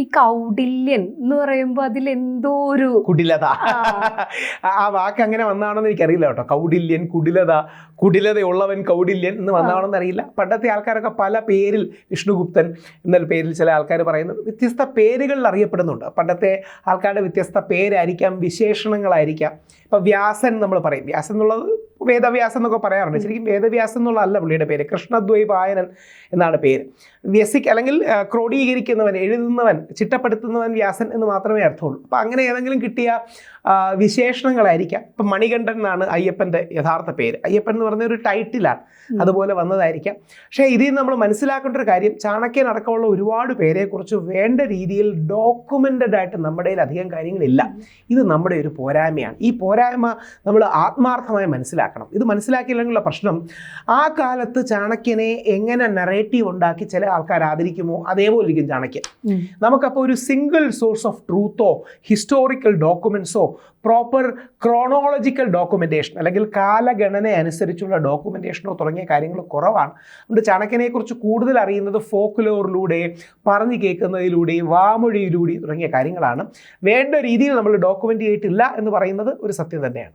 ഈ കൗഡില്യൻ എന്ന് പറയുമ്പോ അതിൽ എന്തോ ഒരു കുടിലത. ആ. വാക്ക് അങ്ങനെ വന്നാണെന്ന് എനിക്കറിയില്ല കേട്ടോ. കൗടില്യൻ കുടിലത കുടിലതയുള്ളവൻ കൗടില്യൻ എന്ന് വന്നാണെന്ന് അറിയില്ല. പണ്ടത്തെ ആൾക്കാരൊക്കെ പല പേരിൽ വിഷ്ണുഗുപ്തൻ എന്ന പേരിൽ ചില ആൾക്കാർ പറയുന്നുണ്ട് വ്യത്യസ്ത പേരുകളിൽ അറിയപ്പെടുന്നുണ്ട്. പണ്ടത്തെ ആൾക്കാരുടെ വ്യത്യസ്ത പേരായിരിക്കാം വിശേഷണങ്ങളായിരിക്കാം. ഇപ്പം വ്യാസൻ നമ്മൾ പറയും. വ്യാസൻ എന്നുള്ളത് വേദവ്യാസം എന്നൊക്കെ പറയാറുണ്ട്. ശരിക്കും വേദവ്യാസം എന്നുള്ള അല്ല പുള്ളിയുടെ പേര്. കൃഷ്ണദ്വൈപായനൻ എന്നാണ് പേര്. വ്യസിക് അല്ലെങ്കിൽ ക്രോഡീകരിക്കുന്നവൻ എഴുതുന്നവൻ ചിട്ടപ്പെടുത്തുന്നവൻ വ്യാസൻ എന്ന് മാത്രമേ അർത്ഥമുള്ളൂ. അപ്പം അങ്ങനെ ഏതെങ്കിലും കിട്ടിയ വിശേഷണങ്ങളായിരിക്കാം. ഇപ്പം മണികണ്ഠൻ എന്നാണ് അയ്യപ്പന്റെ യഥാർത്ഥ പേര്. അയ്യപ്പൻ എന്ന് പറഞ്ഞ ഒരു ടൈറ്റിലാണ്. അതുപോലെ വന്നതായിരിക്കാം. പക്ഷേ ഇതിൽ നമ്മൾ മനസ്സിലാക്കേണ്ട ഒരു കാര്യം ചാണക്യൻ അടക്കമുള്ള ഒരുപാട് പേരെക്കുറിച്ച് വേണ്ട രീതിയിൽ ഡോക്യുമെന്റഡ് ആയിട്ട് നമ്മുടെ അധികം കാര്യങ്ങളില്ല. ഇത് നമ്മുടെ ഒരു പോരായ്മയാണ്. ഈ പോരായ്മ നമ്മൾ ആത്മാർത്ഥമായി മനസ്സിലാക്കണം. ഇത് മനസ്സിലാക്കിയില്ലെങ്കിലുള്ള പ്രശ്നം ആ കാലത്ത് ചാണക്യനെ എങ്ങനെ നറേറ്റീവ് ഉണ്ടാക്കി ചില ആൾക്കാർ ആദരിക്കുമോ? അതേപോലെ ഇരിക്കും ചാണക്യൻ. നമുക്കപ്പോൾ ഒരു സിംഗിൾ സോഴ്സ് ഓഫ് ട്രൂത്തോ ഹിസ്റ്റോറിക്കൽ ഡോക്യുമെൻസോ പ്രോപ്പർ ക്രോണോളജിക്കൽ ഡോക്യുമെന്റേഷൻ അല്ലെങ്കിൽ കാലഗണന അനുസരിച്ചുള്ള ഡോക്യുമെന്റേഷനോ തുടങ്ങിയ കാര്യങ്ങൾ കുറവാണ്. അതുകൊണ്ട് ചാണക്യനെക്കുറിച്ച് കൂടുതൽ അറിയുന്നത് ഫോക്കുലോറിലൂടെ പറഞ്ഞു കേൾക്കുന്നതിലൂടെ വാമൊഴിയിലൂടെ തുടങ്ങിയ കാര്യങ്ങളാണ്. വേണ്ട രീതിയിൽ നമ്മൾ ഡോക്യുമെന്റ് ചെയ്തിട്ടില്ല എന്ന് പറയുന്നത് ഒരു സത്യം തന്നെയാണ്.